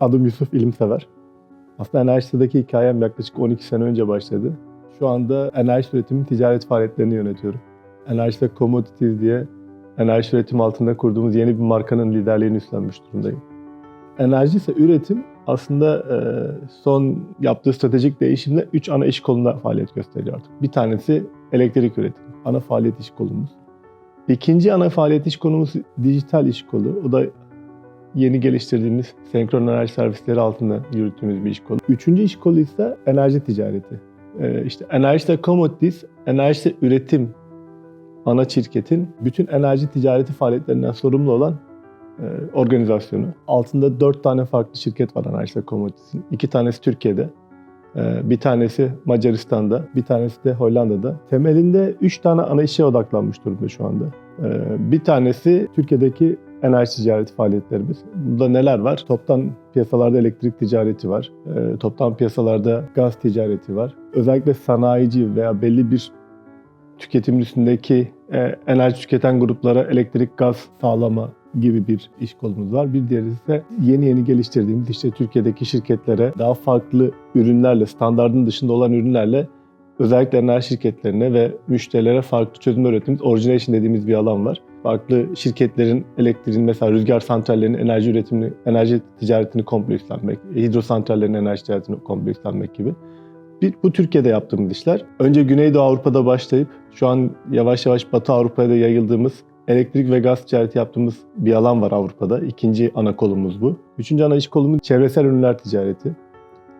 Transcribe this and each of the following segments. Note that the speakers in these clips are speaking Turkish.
Adım Yusuf İlimsever. Aslında enerjideki hikayem yaklaşık 12 sene önce başladı. Şu anda enerji üretimi ticaret faaliyetlerini yönetiyorum. Enerjide Commodities diye enerji üretim altında kurduğumuz yeni bir markanın liderliğini üstlenmiş durumdayım. Enerji ise üretim aslında e, son yaptığı stratejik değişimle 3 ana iş kolunda faaliyet gösteriyor artık. Bir tanesi elektrik üretimi, ana faaliyet iş kolumuz. İkinci ana faaliyet iş kolumuz dijital iş kolu. O da yeni geliştirdiğimiz senkron enerji servisleri altında yürüttüğümüz bir iş kolu. Üçüncü iş kolu ise enerji ticareti. Ee, işte enerjide commodities, enerjide üretim ana şirketin bütün enerji ticareti faaliyetlerinden sorumlu olan e, organizasyonu. Altında dört tane farklı şirket var enerjide commodities'in. İki tanesi Türkiye'de, e, bir tanesi Macaristan'da, bir tanesi de Hollanda'da. Temelinde üç tane ana işe odaklanmış durumda şu anda. E, bir tanesi Türkiye'deki enerji ticareti faaliyetlerimiz. Burada neler var? Toptan piyasalarda elektrik ticareti var. E, toptan piyasalarda gaz ticareti var. Özellikle sanayici veya belli bir tüketim üstündeki e, enerji tüketen gruplara elektrik, gaz sağlama gibi bir iş kolumuz var. Bir diğeri ise yeni yeni geliştirdiğimiz işte Türkiye'deki şirketlere daha farklı ürünlerle, standardın dışında olan ürünlerle özellikle enerji şirketlerine ve müşterilere farklı çözümler ürettiğimiz origination dediğimiz bir alan var. Farklı şirketlerin elektriğin mesela rüzgar santrallerinin enerji üretimini, enerji ticaretini komple üstlenmek, hidrosantrallerin enerji ticaretini komple üstlenmek gibi. Bir, bu Türkiye'de yaptığımız işler. Önce Güneydoğu Avrupa'da başlayıp şu an yavaş yavaş Batı Avrupa'ya da yayıldığımız elektrik ve gaz ticareti yaptığımız bir alan var Avrupa'da. İkinci ana kolumuz bu. Üçüncü ana iş kolumuz çevresel ürünler ticareti.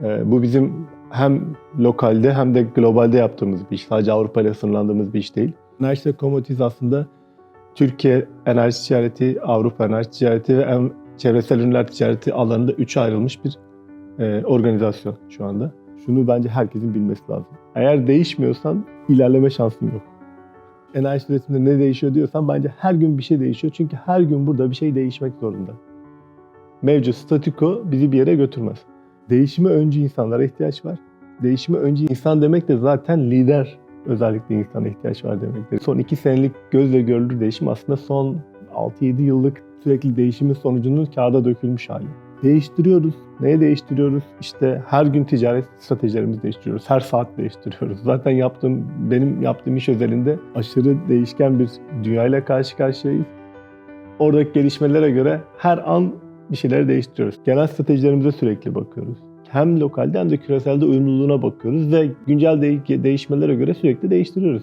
Ee, bu bizim hem lokalde hem de globalde yaptığımız bir iş. Sadece Avrupa ile sınırlandığımız bir iş değil. Enerji Commodities aslında Türkiye enerji ticareti, Avrupa enerji ticareti ve çevresel ürünler ticareti alanında üçe ayrılmış bir e, organizasyon şu anda. Şunu bence herkesin bilmesi lazım. Eğer değişmiyorsan ilerleme şansın yok. Enerji üretiminde ne değişiyor diyorsan bence her gün bir şey değişiyor. Çünkü her gün burada bir şey değişmek zorunda. Mevcut statüko bizi bir yere götürmez. Değişime öncü insanlara ihtiyaç var. Değişime öncü insan demek de zaten lider özellikle insana ihtiyaç var demektir. Son iki senelik gözle görülür değişim aslında son 6-7 yıllık sürekli değişimin sonucunun kağıda dökülmüş hali. Değiştiriyoruz. Neye değiştiriyoruz? İşte her gün ticaret stratejilerimizi değiştiriyoruz. Her saat değiştiriyoruz. Zaten yaptığım, benim yaptığım iş özelinde aşırı değişken bir dünyayla karşı karşıyayız. Oradaki gelişmelere göre her an bir şeyleri değiştiriyoruz. Genel stratejilerimize sürekli bakıyoruz. Hem lokalde hem de küreselde uyumluluğuna bakıyoruz ve güncel de- değişmelere göre sürekli değiştiriyoruz.